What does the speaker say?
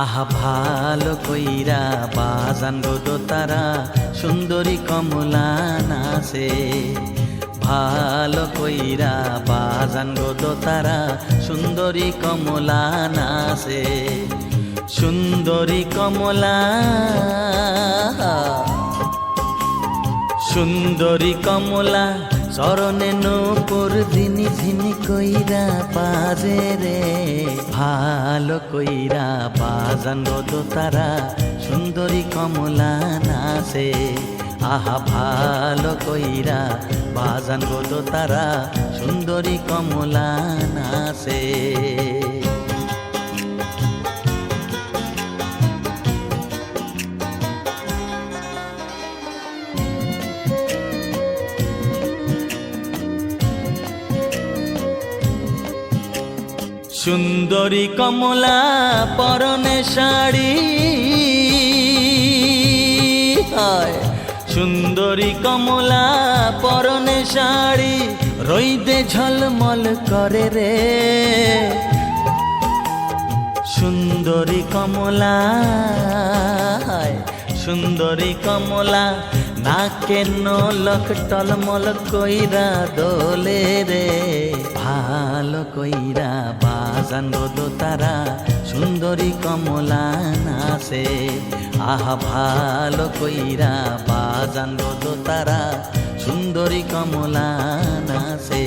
আহা, ভালো কইরা বাজান গো তারা, সুন্দরী কমলা নাচে। ভালো কইরা বাজান গো তারা, সুন্দরী কমলা নাচে। সুন্দরী কমলা সুন্দরী কমলা চরণে নূপুর ধিনি ধিনি কইরা বাজে রে। ভালো কইরা বাজান গো তারা, সুন্দরী কমলা নাচে। আহা, ভালো কইরা বাজান গো তারা, সুন্দরী কমলা নাচে। সুন্দরী কমলা পরনে শাড়ি। হয়, সুন্দরী কমলা পরনে শাড়ি, রইদে ঝলমল করে রে। সুন্দরী কমলা সুন্দরী কমলা না কেন লক টলমল কইরা দোলে রে। ভালো কইরা বাজান গো তারা, সুন্দরী কমলা নাচে। আহা, ভালো কইরা বাজান গো তারা, সুন্দরী কমলা নাচে।